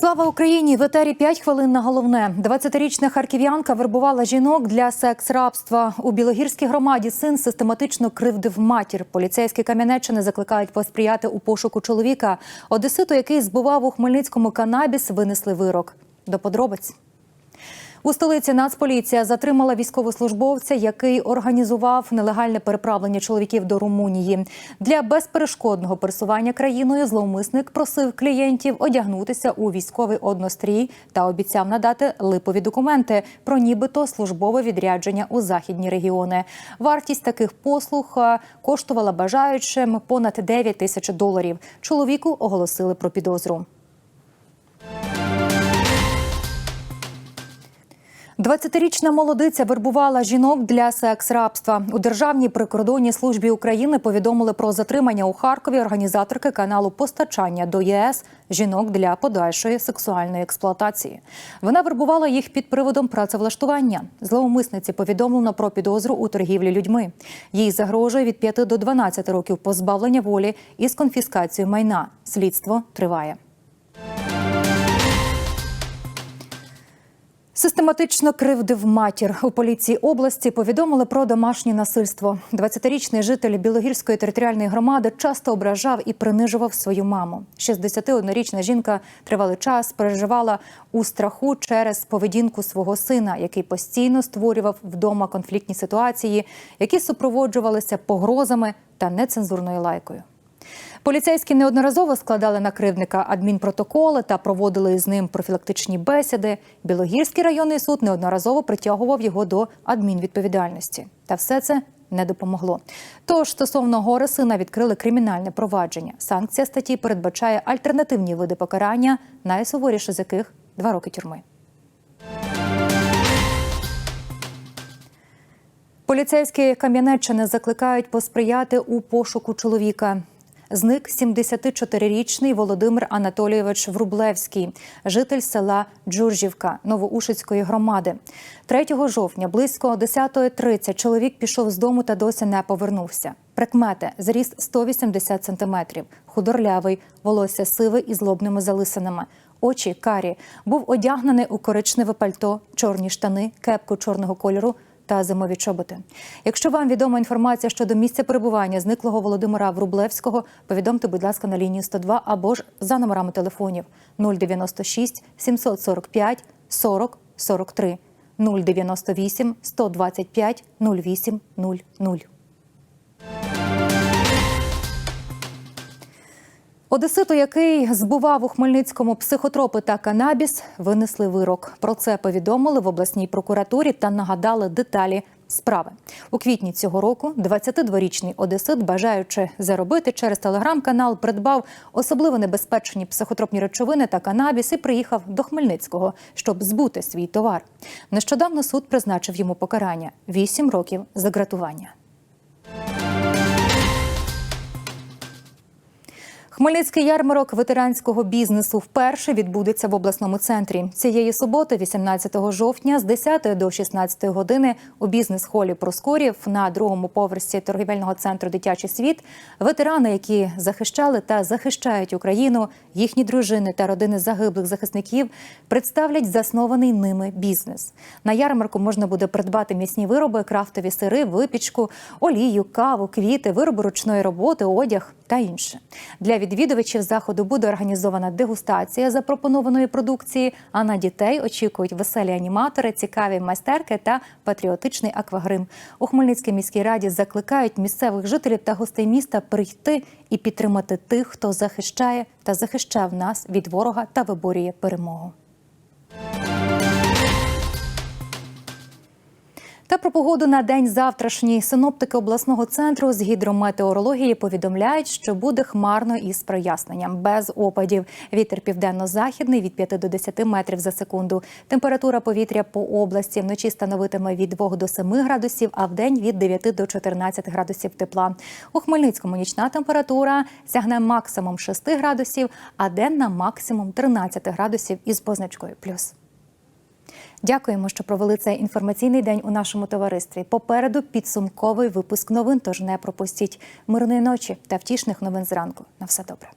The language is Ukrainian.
Слава Україні! В етері 5 хвилин на головне. 20-річна харків'янка вербувала жінок для секс-рабства. У Білогірській громаді син систематично кривдив матір. Поліцейські Кам'янеччини закликають посприяти у пошуку чоловіка. Одеситу, який збував у Хмельницькому канабіс, винесли вирок. До подробиць. У столиці Нацполіція затримала військовослужбовця, який організував нелегальне переправлення чоловіків до Румунії. Для безперешкодного пересування країною зловмисник просив клієнтів одягнутися у військовий однострій та обіцяв надати липові документи про нібито службове відрядження у західні регіони. Вартість таких послуг е, коштувала бажаючим понад 9 тисяч доларів. Чоловіку оголосили про підозру. 20-річна молодиця вербувала жінок для секс-рабства. У Державній прикордонній службі України повідомили про затримання у Харкові організаторки каналу постачання до ЄС жінок для подальшої сексуальної експлуатації. Вона вербувала їх під приводом працевлаштування. Зловмисниці повідомлено про підозру у торгівлі людьми. Їй загрожує від 5 до 12 років позбавлення волі із конфіскацією майна. Слідство триває. Систематично кривдив матір у поліції області. Повідомили про домашнє насильство. 20-річний житель Білогірської територіальної громади часто ображав і принижував свою маму. 61-річна жінка тривалий час переживала у страху через поведінку свого сина, який постійно створював вдома конфліктні ситуації, які супроводжувалися погрозами та нецензурною лайкою. Поліцейські неодноразово складали на кривдника адмінпротоколи та проводили з ним профілактичні бесіди. Білогірський районний суд неодноразово притягував його до адмінвідповідальності. Та все це не допомогло. Тож стосовно гори сина відкрили кримінальне провадження. Санкція статті передбачає альтернативні види покарання, найсуворіше з яких два роки тюрми. Поліцейські Кам'янеччини закликають посприяти у пошуку чоловіка. Зник 74-річний Володимир Анатолійович Врублевський, житель села Джуржівка Новоушицької громади. 3 жовтня близько 10.30 чоловік пішов з дому та досі не повернувся. Прикмети зріст 180 сантиметрів, худорлявий, волосся сиве із лобними залисинами. Очі карі був одягнений у коричневе пальто, чорні штани, кепку чорного кольору та зимові чоботи. Якщо вам відома інформація щодо місця перебування зниклого Володимира Врублевського, повідомте, будь ласка, на лінію 102 або ж за номерами телефонів 096 745 40 43 098 125 08 00. Одеситу, який збував у Хмельницькому психотропи та канабіс, винесли вирок. Про це повідомили в обласній прокуратурі та нагадали деталі справи. У квітні цього року 22-річний одесит, бажаючи заробити через телеграм-канал, придбав особливо небезпечні психотропні речовини та канабіс і приїхав до Хмельницького, щоб збути свій товар. Нещодавно суд призначив йому покарання 8 років за Хмельницький ярмарок ветеранського бізнесу вперше відбудеться в обласному центрі. Цієї суботи, 18 жовтня, з 10 до 16 години у бізнес-холі Проскорів на другому поверсі торгівельного центру Дитячий світ ветерани, які захищали та захищають Україну, їхні дружини та родини загиблих захисників, представлять заснований ними бізнес. На ярмарку можна буде придбати м'ясні вироби, крафтові сири, випічку, олію, каву, квіти, вироби ручної роботи, одяг та інше. Для відвідувачів заходу буде організована дегустація запропонованої продукції. А на дітей очікують веселі аніматори, цікаві майстерки та патріотичний аквагрим. У Хмельницькій міській раді закликають місцевих жителів та гостей міста прийти і підтримати тих, хто захищає та захищав нас від ворога та виборює перемогу. Та про погоду на день завтрашній синоптики обласного центру з гідрометеорології повідомляють, що буде хмарно із проясненням без опадів. Вітер південно-західний від 5 до 10 метрів за секунду. Температура повітря по області вночі становитиме від 2 до 7 градусів, а в день від 9 до 14 градусів тепла. У Хмельницькому нічна температура сягне максимум 6 градусів, а денна максимум 13 градусів із позначкою плюс. Дякуємо, що провели цей інформаційний день у нашому товаристві. Попереду підсумковий випуск новин. Тож не пропустіть мирної ночі та втішних новин зранку. На все добре.